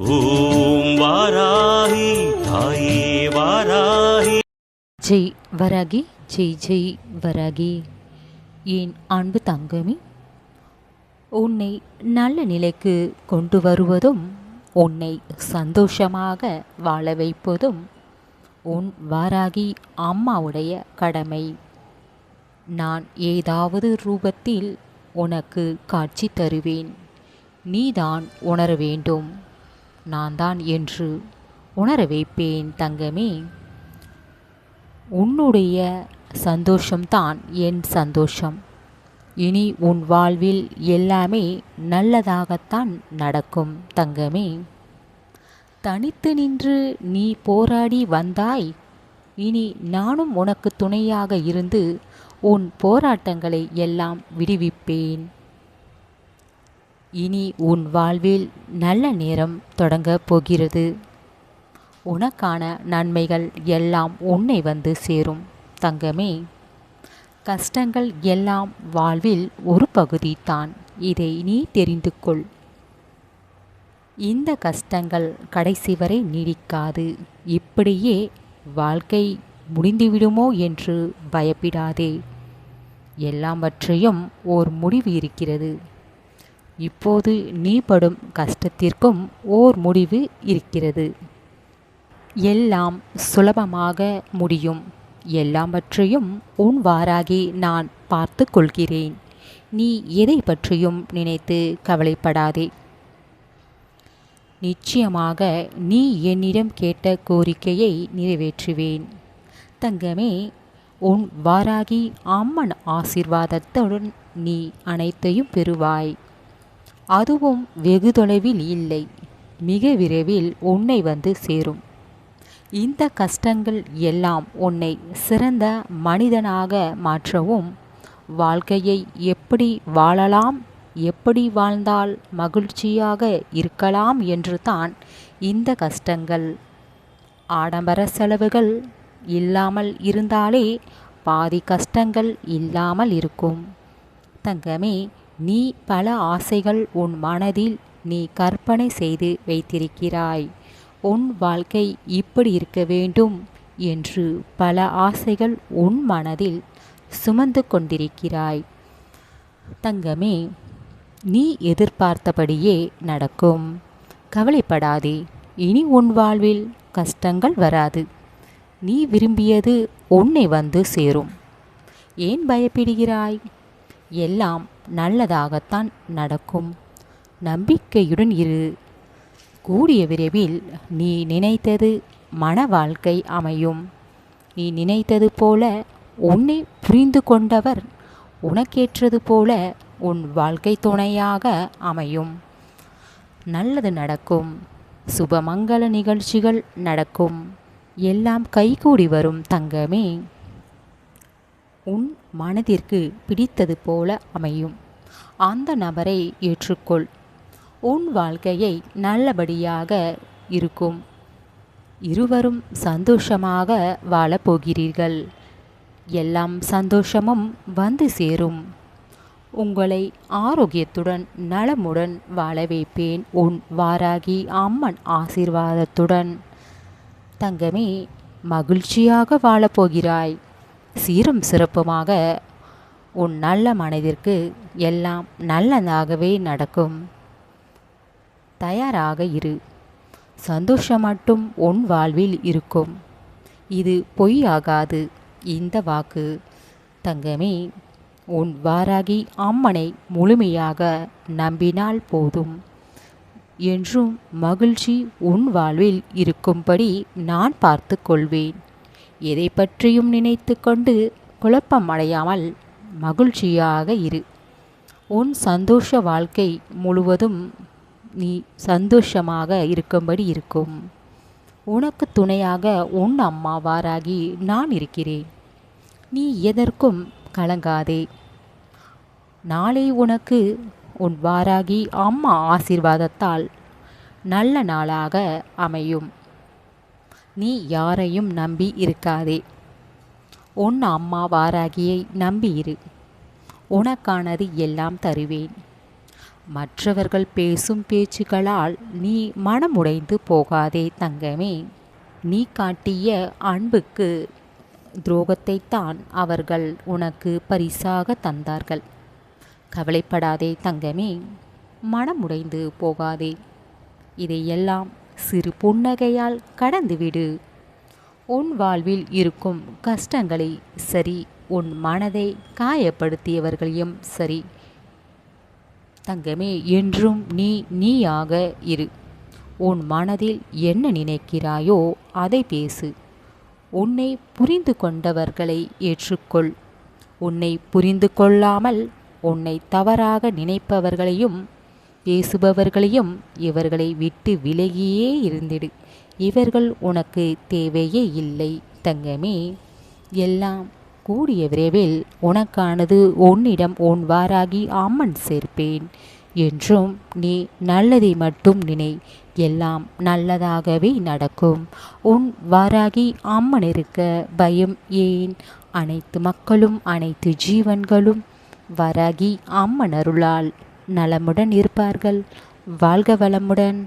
ஓம் வாராகி தாயே வாராகி. ஜெய் வராகி ஜெய் ஜெய் வராகி. என் அன்பு தங்கமி உன்னை நல்ல நிலைக்கு கொண்டு வருவதும் உன்னை சந்தோஷமாக வாழ வைப்பதும் உன் வாராகி அம்மாவுடைய கடமை. நான் ஏதாவது ரூபத்தில் உனக்கு காட்சி தருவேன். நீதான் உணர வேண்டும். நான் தான் என்று உணர வைப்பேன் தங்கமே. உன்னுடைய சந்தோஷம்தான் என் சந்தோஷம். இனி உன் வாழ்வில் எல்லாமே நல்லதாகத்தான் நடக்கும் தங்கமே. தனித்து நின்று நீ போராடி வந்தாய். இனி நானும் உனக்கு துணையாக இருந்து உன் போராட்டங்களை எல்லாம் விடுவிப்பேன். இனி உன் வாழ்வில் நல்ல நேரம் தொடங்கப் போகிறது. உனக்கான நன்மைகள் எல்லாம் உன்னை வந்து சேரும் தங்கமே. கஷ்டங்கள் எல்லாம் வாழ்வில் ஒரு பகுதி தான் இதை நீ தெரிந்து கொள். இந்த கஷ்டங்கள் கடைசி வரை நீடிக்காது. இப்படியே வாழ்க்கை முடிந்துவிடுமோ என்று பயப்பிடாதே. எல்லாவற்றையும் ஓர் முடிவு இருக்கிறது. இப்போது நீ படும் கஷ்டத்திற்கும் ஓர் முடிவு இருக்கிறது. எல்லாம் சுலபமாக முடியும். எல்லாவற்றையும் உன் வாராகி நான் பார்த்து கொள்கிறேன். நீ எதை பற்றியும் நினைத்து கவலைப்படாதே. நிச்சயமாக நீ என்னிடம் கேட்ட கோரிக்கையை நிறைவேற்றுவேன். தங்கமே உன் வாராகி அம்மன் ஆசிர்வாதத்துடன் நீ அனைத்தையும் பெறுவாய். அதுவும் வெகு தொலைவில் இல்லை. மிக விரைவில் உன்னை வந்து சேரும். இந்த கஷ்டங்கள் எல்லாம் உன்னை சிறந்த மனிதனாக மாற்றவும் வாழ்க்கையை எப்படி வாழலாம் எப்படி வாழ்ந்தால் மகிழ்ச்சியாக இருக்கலாம் என்று தான் இந்த கஷ்டங்கள். ஆடம்பர செலவுகள் இல்லாமல் இருந்தாலே பாதி கஷ்டங்கள் இல்லாமல் இருக்கும். தங்கமே நீ பல ஆசைகள் உன் மனதில் நீ கற்பனை செய்து வைத்திருக்கிறாய். உன் வாழ்க்கை இப்படி இருக்க வேண்டும் என்று பல ஆசைகள் உன் மனதில் சுமந்து கொண்டிருக்கிறாய். தங்கமே நீ எதிர்பார்த்தபடியே நடக்கும். கவலைப்படாதே இனி உன் வாழ்வில் கஷ்டங்கள் வராது. நீ விரும்பியது உன்னை வந்து சேரும். ஏன் பயப்படுகிறாய்? எல்லாம் நல்லதாகத்தான் நடக்கும். நம்பிக்கையுடன் இரு. கூடிய விரைவில் நீ நினைத்தது மன வாழ்க்கை அமையும். நீ நினைத்தது போல உன்னை புரிந்து கொண்டவர் உனக்கேற்றது போல உன் வாழ்க்கை துணையாக அமையும். நல்லது நடக்கும். சுபமங்கல நிகழ்ச்சிகள் நடக்கும். எல்லாம் கைகூடி வரும் தங்கமே. உன் மனதிற்கு பிடித்தது போல அமையும். அந்த நபரை ஏற்றுக்கொள். உன் வாழ்க்கையை நல்லபடியாக இருக்கும். இருவரும் சந்தோஷமாக வாழப்போகிறீர்கள். எல்லாம் சந்தோஷமும் வந்து சேரும். உங்களை ஆரோக்கியத்துடன் நலமுடன் வாழ வைப்பேன் உன் வாராகி அம்மன் ஆசீர்வாதத்துடன். தங்கமே மகிழ்ச்சியாக வாழப்போகிறாய். சீரும் சிறப்புமாக உன் நல்ல மனதிற்கு எல்லாம் நல்லதாகவே நடக்கும். தயாராக இரு. சந்தோஷம் மட்டும் உன் வாழ்வில் இருக்கும். இது பொய்யாகாது. இந்த வாக்கு தங்கமே உன் வாராகி அம்மனை முழுமையாக நம்பினால் போதும். என்றும் மகிழ்ச்சி உன் வாழ்வில் இருக்கும்படி நான் பார்த்து கொள்வேன். எதை பற்றியும் நினைத்து கொண்டு குழப்பம் அடையாமல் மகிழ்ச்சியாக இரு. உன் சந்தோஷ வாழ்க்கை முழுவதும் நீ சந்தோஷமாக இருக்கும்படி இருக்கும். உனக்கு துணையாக உன் அம்மா வாராகி நான் இருக்கிறேன். நீ எதற்கும் கலங்காதே. நாளை உனக்கு உன் வாராகி அம்மா ஆசீர்வாதத்தால் நல்ல நாளாக அமையும். நீ யாரையும் நம்பி இருக்காதே. உன் அம்மா வாராகியை நம்பி இரு. உனக்கானது எல்லாம் தருவேன். மற்றவர்கள் பேசும் பேச்சுகளால் நீ மனமுடைந்து போகாதே தங்கமே. நீ காட்டிய அன்புக்கு துரோகத்தைத்தான் அவர்கள் உனக்கு பரிசாக தந்தார்கள். கவலைப்படாதே தங்கமே. மனமுடைந்து போகாதே. இதையெல்லாம் சிறு புன்னகையால் கடந்துவிடு உன் வாழ்வில் இருக்கும் கஷ்டங்களை சரி உன் மனதை காயப்படுத்தியவர்களையும் சரி. தங்கமே என்றும் நீ நீயாக இரு. உன் மனதில் என்ன நினைக்கிறாயோ அதை பேசு. உன்னை புரிந்து கொண்டவர்களை ஏற்றுக்கொள். உன்னை புரிந்து கொள்ளாமல் உன்னை தவறாக நினைப்பவர்களையும் பேசுபவர்களையும் இவர்களை விட்டு விலகியே இருந்திடு. இவர்கள் உனக்கு தேவையே இல்லை தங்கமே. எல்லாம் கூடிய விரைவில் உனக்கானது உன்னிடம் உன் வாராகி அம்மன் சேர்ப்பேன். என்றும் நீ நல்லதை மட்டும் நினை. எல்லாம் நல்லதாகவே நடக்கும். உன் வாராகி அம்மன் இருக்க பயம் ஏன்? அனைத்து மக்களும் அனைத்து ஜீவன்களும் வராகி அம்மன் அருளால். நலமுடன் இருப்பார்கள். வாழ்க வளமுடன்.